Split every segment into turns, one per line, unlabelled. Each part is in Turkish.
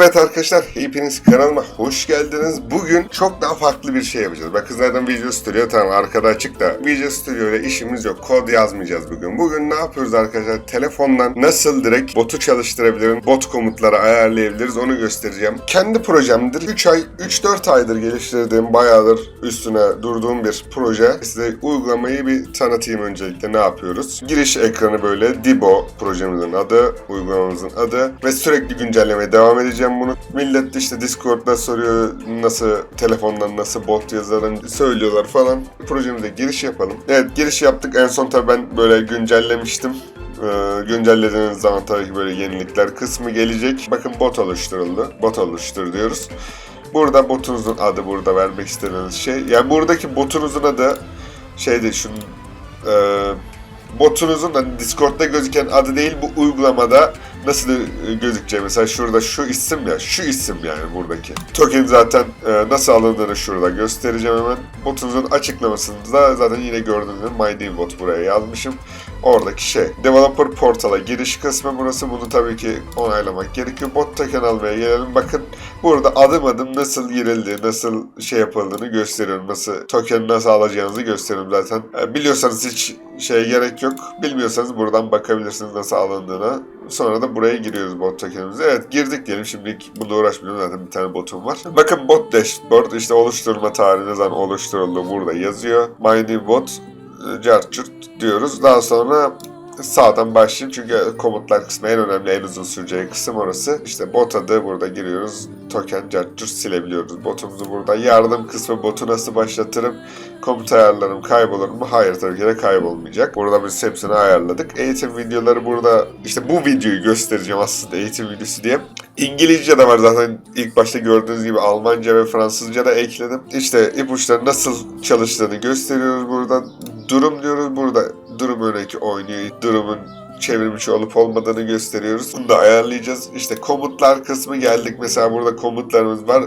Evet arkadaşlar hepiniz kanalıma hoş geldiniz. Bugün çok daha farklı bir şey yapacağız. Bakın zaten Visual Studio tamam arkada açık da Visual Studio ile işimiz yok. Kod yazmayacağız bugün. Bugün ne yapıyoruz arkadaşlar? Telefondan nasıl direkt botu çalıştırabilirim, bot komutları ayarlayabiliriz onu göstereceğim. Kendi projemdir. 3 ay, 3-4 aydır geliştirdiğim bayağıdır üstüne durduğum bir proje. Size uygulamayı bir tanıtayım öncelikle ne yapıyoruz. Giriş ekranı böyle Dibo projemizin adı, uygulamamızın adı ve sürekli güncellemeye devam edeceğim bunu. Millet işte Discord'da soruyor nasıl telefondan nasıl bot yazarım söylüyorlar falan. Projemize giriş yapalım. Evet giriş yaptık. En son tabii ben böyle güncellemiştim. Ee, güncellediğiniz zaman tabii ki böyle yenilikler kısmı gelecek. Bakın bot oluşturuldu. Bot oluştur diyoruz. Burada botunuzun adı burada vermek istediğiniz şey. Yani buradaki botunuzun adı şeyde şunun e, botunuzun hani Discord'da gözüken adı değil bu uygulamada nasıl e, gözükeceği mesela şurada şu isim ya şu isim yani buradaki. Token zaten e, nasıl alındığını şurada göstereceğim hemen. Botunuzun açıklamasında zaten yine gördüğünüz gibi My New Bot buraya yazmışım. Oradaki şey. Developer portala giriş kısmı burası. Bunu tabii ki onaylamak gerekiyor. Bot token almaya gelelim. Bakın burada adım adım nasıl girildiği, nasıl şey yapıldığını gösteriyorum. Nasıl token nasıl alacağınızı gösteriyorum zaten. E, biliyorsanız hiç şeye gerek yok. Bilmiyorsanız buradan bakabilirsiniz nasıl alındığına. Sonra da buraya giriyoruz bot tokenimize. Evet girdik diyelim. Şimdilik bununla uğraşmıyorum. Zaten bir tane botum var. Bakın bot dashboard işte oluşturma tarihi ne zaman oluşturuldu burada yazıyor. My new bot cartçurt diyoruz. Daha sonra sağdan başlayayım çünkü komutlar kısmı en önemli, en uzun süreceği kısım orası. İşte bot adı burada giriyoruz. Token cartçurt silebiliyoruz. Botumuzu burada. Yardım kısmı botu nasıl başlatırım? Komut ayarlarım kaybolur mu? Hayır tabii ki de kaybolmayacak. Burada biz hepsini ayarladık. Eğitim videoları burada işte bu videoyu göstereceğim aslında eğitim videosu diye. İngilizce de var zaten ilk başta gördüğünüz gibi Almanca ve Fransızca da ekledim. İşte ipuçları nasıl çalıştığını gösteriyoruz burada. Durum diyoruz burada. Durum örneği oynuyor. Durumun çevirmiş olup olmadığını gösteriyoruz. Bunu da ayarlayacağız. İşte komutlar kısmı geldik. Mesela burada komutlarımız var.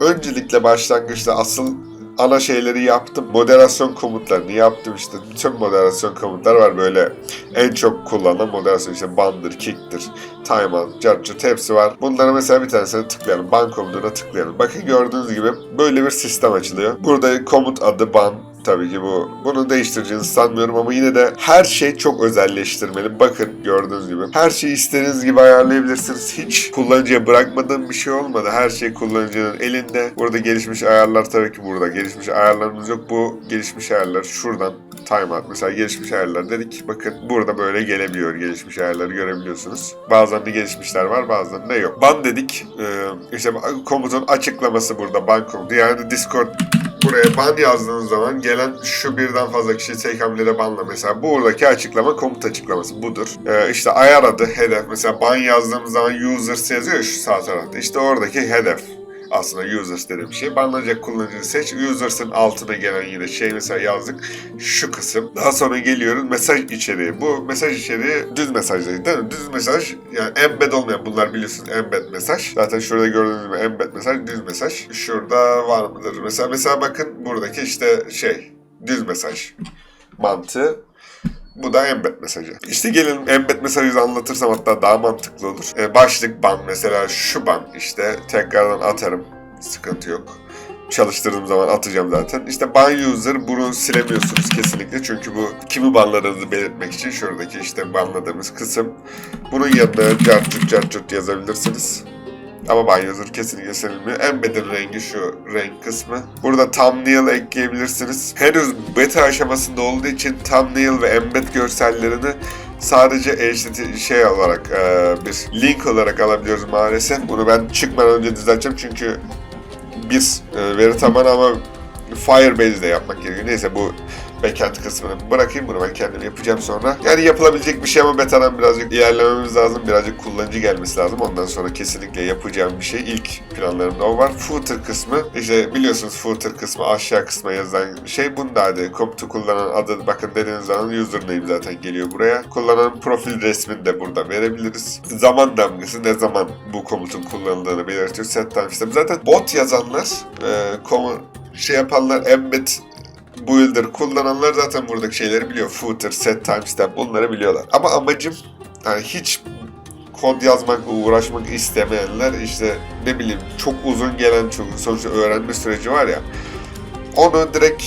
Öncelikle başlangıçta asıl ana şeyleri yaptım. Moderasyon komutlarını yaptım işte. Bütün moderasyon komutlar var böyle. En çok kullanılan moderasyon işte bandır, kick'tir, timeout, cartçut hepsi var. Bunlara mesela bir tanesine tıklayalım. Ban komutuna tıklayalım. Bakın gördüğünüz gibi böyle bir sistem açılıyor. Burada komut adı ban, Tabii ki bu. Bunu değiştireceğinizi sanmıyorum ama yine de her şey çok özelleştirmeli. Bakın gördüğünüz gibi. Her şeyi istediğiniz gibi ayarlayabilirsiniz. Hiç kullanıcıya bırakmadığım bir şey olmadı. Her şey kullanıcının elinde. Burada gelişmiş ayarlar tabii ki burada. Gelişmiş ayarlarımız yok. Bu gelişmiş ayarlar şuradan timeout. Mesela gelişmiş ayarlar dedik. Bakın burada böyle gelebiliyor. Gelişmiş ayarları görebiliyorsunuz. Bazılarında gelişmişler var bazılarında yok. Ban dedik. Ee, işte komutun açıklaması burada. Ban komutu. Yani Discord buraya ban yazdığınız zaman gelen şu birden fazla kişi tek hamlede banla. Mesela buradaki açıklama komut açıklaması budur. Ee, işte ayar adı hedef. Mesela ban yazdığımız zaman users yazıyor ya şu sağ tarafta. İşte oradaki hedef aslında users dediğim şey. Banlanacak kullanıcıyı seç. Users'ın altına gelen yine şey mesela yazdık. Şu kısım. Daha sonra geliyoruz mesaj içeriği. Bu mesaj içeriği düz mesaj değil, değil mi? Düz mesaj yani embed olmayan bunlar biliyorsunuz embed mesaj. Zaten şurada gördüğünüz gibi embed mesaj, düz mesaj. Şurada var mıdır? Mesela mesela bakın buradaki işte şey düz mesaj mantığı. Bu da embed mesajı. İşte gelin embed mesajı anlatırsam hatta daha mantıklı olur. Ee, başlık ban mesela şu ban işte tekrardan atarım. Sıkıntı yok. Çalıştırdığım zaman atacağım zaten. İşte ban user bunu silemiyorsunuz kesinlikle. Çünkü bu kimi banladığınızı belirtmek için şuradaki işte banladığımız kısım. Bunun yanına cartcut cartcut yazabilirsiniz. Ama ban user kesinlikle silinmiyor. Embed'in rengi şu renk kısmı. Burada thumbnail ekleyebilirsiniz. Henüz beta aşamasında olduğu için thumbnail ve embed görsellerini sadece HTTP şey olarak e, bir link olarak alabiliyoruz maalesef. Bunu ben çıkmadan önce düzelteceğim çünkü bir e, veri tabanı ama Firebase'de yapmak gerekiyor. Neyse bu backend kısmını bırakayım bunu ben kendim yapacağım sonra. Yani yapılabilecek bir şey ama betadan birazcık ilerlememiz lazım. Birazcık kullanıcı gelmesi lazım. Ondan sonra kesinlikle yapacağım bir şey. İlk planlarımda o var. Footer kısmı. işte biliyorsunuz footer kısmı aşağı kısma yazılan şey. Bunda hadi komutu kullanan adı bakın dediğiniz zaman username zaten geliyor buraya. Kullanan profil resmini de burada verebiliriz. Zaman damgası ne zaman bu komutun kullanıldığını belirtiyor. Set timestamp. Zaten bot yazanlar e, şey yapanlar embed builder kullananlar zaten buradaki şeyleri biliyor. Footer, set timestamp bunları biliyorlar. Ama amacım yani hiç kod yazmakla uğraşmak istemeyenler işte ne bileyim çok uzun gelen çok sonuçta öğrenme süreci var ya onu direkt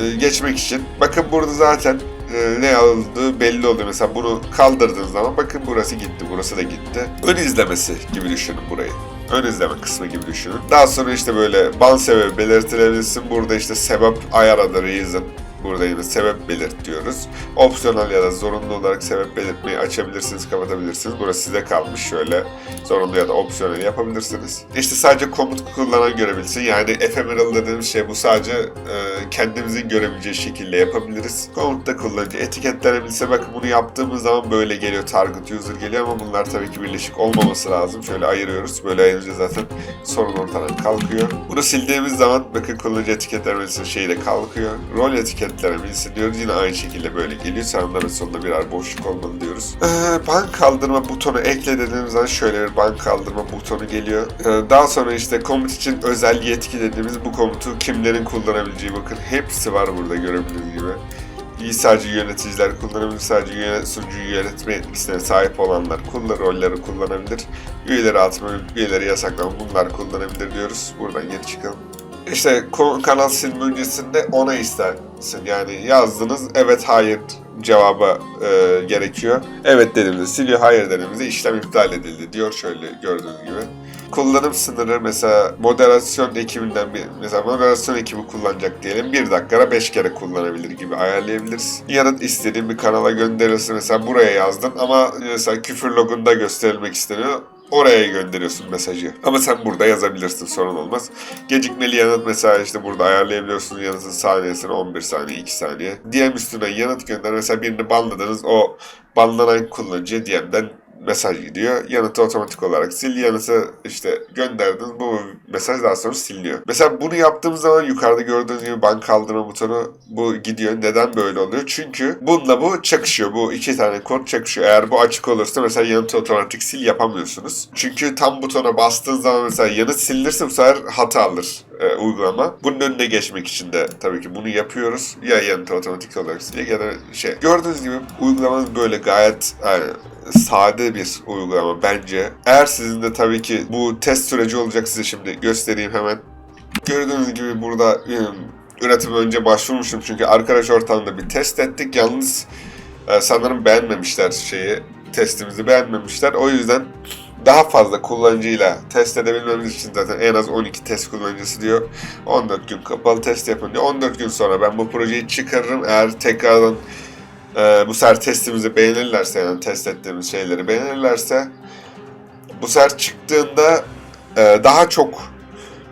e, geçmek için bakın burada zaten e, ne alındığı belli oluyor. Mesela bunu kaldırdığınız zaman bakın burası gitti, burası da gitti. Ön izlemesi gibi düşünün burayı. Ön izleme kısmı gibi düşünün. Daha sonra işte böyle ban sebebi belirtilebilirsin. Burada işte sebep ayar adı reason. Burada yine sebep belirt diyoruz. Opsiyonel ya da zorunlu olarak sebep belirtmeyi açabilirsiniz, kapatabilirsiniz. Burası size kalmış şöyle. Zorunlu ya da opsiyonel yapabilirsiniz. İşte sadece komut kullanan görebilsin. Yani ephemeral dediğimiz şey bu sadece e, kendimizin görebileceği şekilde yapabiliriz. Komutta kullanıcı etiketlenebilse bakın bunu yaptığımız zaman böyle geliyor. Target user geliyor ama bunlar tabii ki birleşik olmaması lazım. Şöyle ayırıyoruz. Böyle ayırınca zaten sorun ortadan kalkıyor. Bunu sildiğimiz zaman bakın kullanıcı etiketlenebilse şeyi de kalkıyor. Rol etiketlenebilsin diyoruz. Yine aynı şekilde böyle geliyor. Ve solunda birer boşluk olmalı diyoruz. Ee, bank kaldırma butonu ekle dediğimiz zaman şöyle bir bank kaldırma butonu geliyor. Ee, daha sonra işte komut için özel yetki dediğimiz bu komutu kimlerin kullanabileceği bakın hepsi var burada görebildiğiniz gibi. İyi sadece yöneticiler kullanabilir, sadece yönet, sunucuyu yönetme yetkisine sahip olanlar kullan, rolleri kullanabilir. Üyeleri atma, üyeleri yasaklama bunlar kullanabilir diyoruz. Buradan geri çıkalım. İşte kanal silme öncesinde ona istersin. Yani yazdınız evet hayır cevaba e, gerekiyor. Evet dediğimizde siliyor, hayır dediğimizde işlem iptal edildi diyor şöyle gördüğünüz gibi. Kullanım sınırı mesela moderasyon ekibinden bir mesela moderasyon ekibi kullanacak diyelim 1 dakikada 5 kere kullanabilir gibi ayarlayabiliriz. Yarın istediğin bir kanala gönderirsin mesela buraya yazdın ama mesela küfür logunda gösterilmek isteniyor oraya gönderiyorsun mesajı. Ama sen burada yazabilirsin sorun olmaz. Gecikmeli yanıt mesela işte burada ayarlayabiliyorsun yanıtın saniyesini 11 saniye 2 saniye. DM üstüne yanıt gönder mesela birini banladınız o banlanan kullanıcıya DM'den mesaj gidiyor. Yanıtı otomatik olarak sil. Yanıtı işte gönderdiniz. Bu mesaj daha sonra siliniyor. Mesela bunu yaptığımız zaman yukarıda gördüğünüz gibi bank kaldırma butonu bu gidiyor. Neden böyle oluyor? Çünkü bununla bu çakışıyor. Bu iki tane kod çakışıyor. Eğer bu açık olursa mesela yanıtı otomatik sil yapamıyorsunuz. Çünkü tam butona bastığın zaman mesela yanıt silinirse bu sefer hata alır e, uygulama. Bunun önüne geçmek için de tabii ki bunu yapıyoruz. Ya yanıtı otomatik olarak siliyor ya da şey. Gördüğünüz gibi uygulamanın böyle gayet yani, sade bir uygulama bence. Eğer sizin de tabii ki bu test süreci olacak size şimdi göstereyim hemen. Gördüğünüz gibi burada üretime önce başvurmuşum çünkü arkadaş ortamında bir test ettik. Yalnız e, sanırım beğenmemişler şeyi. Testimizi beğenmemişler. O yüzden daha fazla kullanıcıyla test edebilmemiz için zaten en az 12 test kullanıcısı diyor. 14 gün kapalı test yapın diyor. 14 gün sonra ben bu projeyi çıkarırım. Eğer tekrardan e, bu sefer testimizi beğenirlerse yani test ettiğimiz şeyleri beğenirlerse bu sefer çıktığında e, daha çok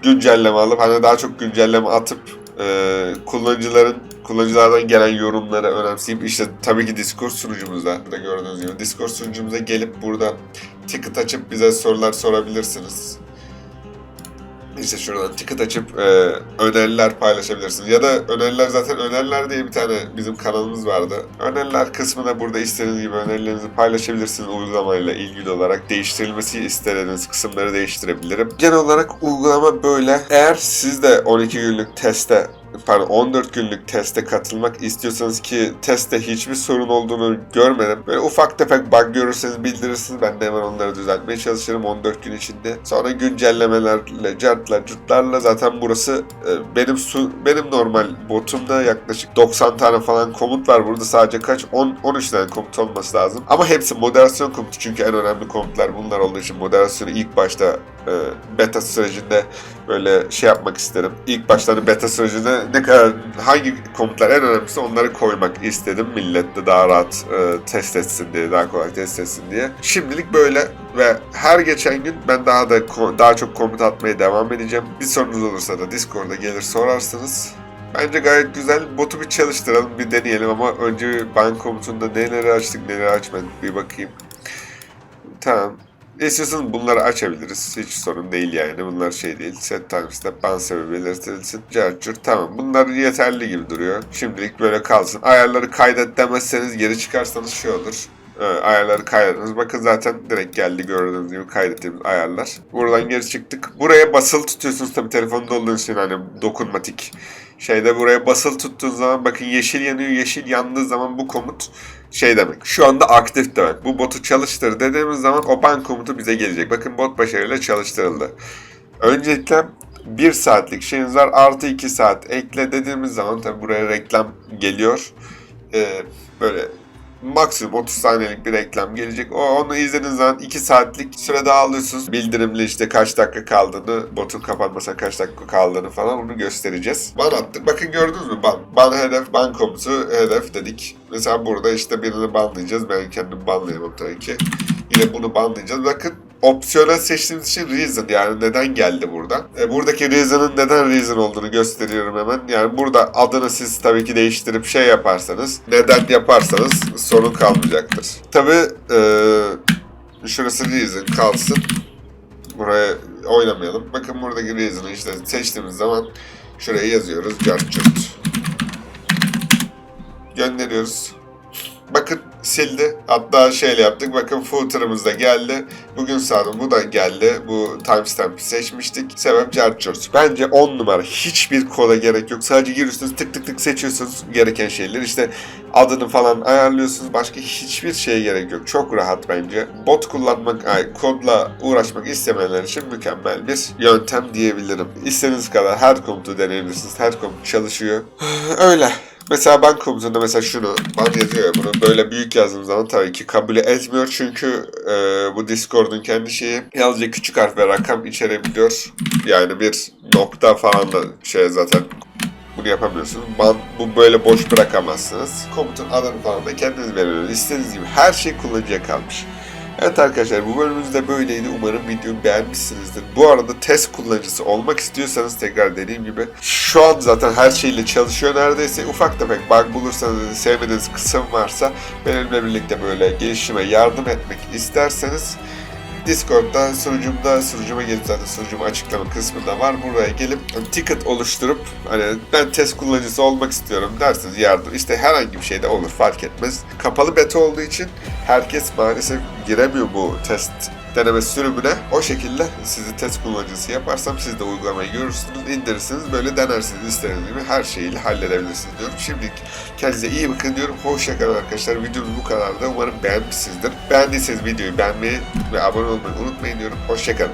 güncelleme alıp hani daha çok güncelleme atıp e, kullanıcıların kullanıcılardan gelen yorumları önemseyip işte tabii ki Discord sunucumuzda burada gördüğünüz gibi Discord sunucumuza gelip burada ticket açıp bize sorular sorabilirsiniz. İşte şuradan ticket açıp e, öneriler paylaşabilirsiniz. Ya da öneriler zaten öneriler diye bir tane bizim kanalımız vardı. Öneriler kısmına burada istediğiniz gibi önerilerinizi paylaşabilirsiniz uygulamayla ilgili olarak. Değiştirilmesi istediğiniz kısımları değiştirebilirim. Genel olarak uygulama böyle. Eğer siz de 12 günlük teste pardon 14 günlük teste katılmak istiyorsanız ki testte hiçbir sorun olduğunu görmedim. Böyle ufak tefek bug görürseniz bildirirsiniz. Ben de hemen onları düzeltmeye çalışırım 14 gün içinde. Sonra güncellemelerle, cartla, cırtlarla zaten burası e, benim su, benim normal botumda yaklaşık 90 tane falan komut var. Burada sadece kaç? 10, 13 tane komut olması lazım. Ama hepsi moderasyon komutu çünkü en önemli komutlar bunlar olduğu için moderasyonu ilk başta e, beta sürecinde böyle şey yapmak isterim. İlk hani beta sürecinde ne kadar hangi komutlar en önemlisi onları koymak istedim. Millet de daha rahat e, test etsin diye, daha kolay test etsin diye. Şimdilik böyle ve her geçen gün ben daha da daha çok komut atmaya devam edeceğim. Bir sorunuz olursa da Discord'a gelir sorarsınız. Bence gayet güzel. Botu bir çalıştıralım, bir deneyelim ama önce bank komutunda neleri açtık, neleri açmadık bir bakayım. Tamam. İstiyorsanız bunları açabiliriz. Hiç sorun değil yani. Bunlar şey değil. Set times'ta ban sebebi belirtilsin. Charger tamam. Bunlar yeterli gibi duruyor. Şimdilik böyle kalsın. Ayarları kaydet demezseniz geri çıkarsanız şey olur. E, ayarları kaydediniz. Bakın zaten direkt geldi gördüğünüz gibi kaydettiğimiz ayarlar. Buradan geri çıktık. Buraya basılı tutuyorsunuz tabii telefonda olduğu için hani dokunmatik şeyde buraya basılı tuttuğunuz zaman bakın yeşil yanıyor. Yeşil yandığı zaman bu komut şey demek. Şu anda aktif demek. Bu botu çalıştır dediğimiz zaman o ban komutu bize gelecek. Bakın bot başarıyla çalıştırıldı. Öncelikle 1 saatlik şeyiniz var artı 2 saat ekle dediğimiz zaman tabi buraya reklam geliyor. Ee, böyle maksimum 30 saniyelik bir reklam gelecek. O onu izlediğiniz zaman 2 saatlik süre daha alıyorsunuz. Bildirimli işte kaç dakika kaldığını, botun kapanmasına kaç dakika kaldığını falan onu göstereceğiz. Ban attık. Bakın gördünüz mü? Ban. Ban hedef, ban komutu hedef dedik. Mesela burada işte birini banlayacağız. Ben kendim banlayamam tabii ki. Yine bunu banlayacağız. Bakın opsiyonel seçtiğimiz için reason yani neden geldi burada. E, buradaki reason'ın neden reason olduğunu gösteriyorum hemen. Yani burada adını siz tabii ki değiştirip şey yaparsanız, neden yaparsanız sorun kalmayacaktır. Tabii e, şurası reason kalsın. Buraya oynamayalım. Bakın buradaki reason'ı işte seçtiğimiz zaman şuraya yazıyoruz. Carchurt. Gönderiyoruz. Bakın sildi. Hatta şeyle yaptık. Bakın footer'ımız da geldi. Bugün sağdım. Bu da geldi. Bu timestamp'i seçmiştik. Sebep Carchurt. Bence 10 numara. Hiçbir koda gerek yok. Sadece giriyorsunuz tık tık tık seçiyorsunuz gereken şeyleri. İşte adını falan ayarlıyorsunuz. Başka hiçbir şeye gerek yok. Çok rahat bence. Bot kullanmak, ay, kodla uğraşmak istemeyenler için mükemmel bir yöntem diyebilirim. İstediğiniz kadar her komutu deneyebilirsiniz. Her komut çalışıyor. Öyle. Mesela ban komutunda mesela şunu ban yazıyor ya bunu böyle büyük yazdığım zaman tabii ki kabul etmiyor çünkü e, bu Discord'un kendi şeyi yalnızca küçük harf ve rakam içerebiliyor. Yani bir nokta falan da şey zaten bunu yapamıyorsunuz. Ban, bu böyle boş bırakamazsınız. Komutun adını falan da kendiniz veriyorsunuz. İstediğiniz gibi her şey kullanıcıya kalmış. Evet arkadaşlar bu bölümümüz de böyleydi. Umarım videomu beğenmişsinizdir. Bu arada test kullanıcısı olmak istiyorsanız tekrar dediğim gibi şu an zaten her şeyle çalışıyor neredeyse. Ufak tefek bug bulursanız sevmediğiniz kısım varsa benimle birlikte böyle gelişime yardım etmek isterseniz Discord'da sunucumda sunucuma gelip zaten sunucuma açıklama kısmında var. Buraya gelip ticket oluşturup hani ben test kullanıcısı olmak istiyorum derseniz yardım işte herhangi bir şey de olur fark etmez. Kapalı beta olduğu için herkes maalesef giremiyor bu test deneme sürümüne. O şekilde sizi test kullanıcısı yaparsam siz de uygulamayı görürsünüz, indirirsiniz, böyle denersiniz istediğiniz gibi her şeyiyle halledebilirsiniz diyorum. Şimdilik kendinize iyi bakın diyorum. Hoşçakalın arkadaşlar. Videomuz bu kadardı. Umarım beğenmişsinizdir. Beğendiyseniz videoyu beğenmeyi ve abone olmayı unutmayın diyorum. Hoşçakalın.